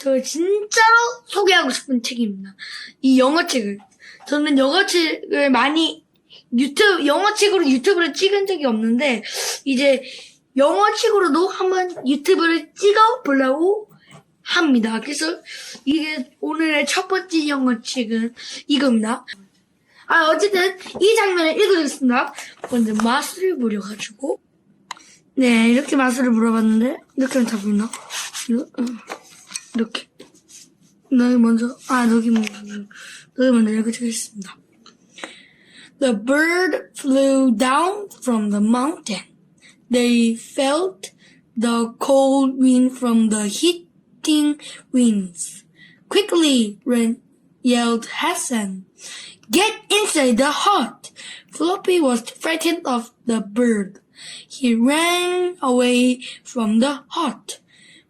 저 진짜로 소개하고 싶은 책입니다. 이 영어책을. 저는 영어책을 많이 유튜브, 영어책으로 유튜브를 찍은 적이 없는데, 이제 영어책으로도 한번 유튜브를 찍어 보려고 합니다. 그래서 이게 오늘의 첫 번째 영어책은 이겁니다. 아, 어쨌든 이 장면을 읽어주겠습니다. 먼저 마술을 부려가지고. 네, 이렇게 마술을 물어봤는데, 이렇게 하면 다 보이나? 이거, 어, 이렇게. 너희 먼저, 아, 너희 먼저, 너희 먼저 읽어주겠습니다. The bird flew down from the mountain. They felt the cold wind from the hitting wings. Quickly, ran, yelled Hassan. Get inside the hut! Floppy was frightened of the bird. He ran away from the hut.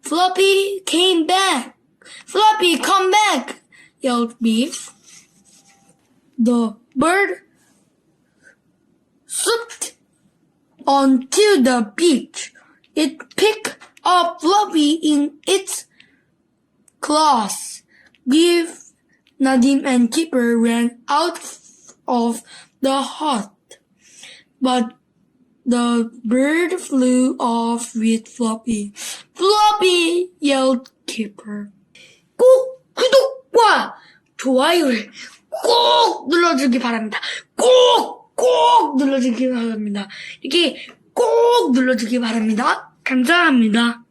Floppy came back. Floppy, come back! yelled Beef. The bird swooped onto the beach. It picked up Floppy in its claws. Beef, Nadim, and Keeper ran out of the hut. But the bird flew off with Floppy. Yelled Keeper. 꼭 구독과 좋아요를 꼭 눌러주기 바랍니다. 꼭, 꼭 눌러주기 바랍니다. 이렇게 꼭 눌러주기 바랍니다. 감사합니다.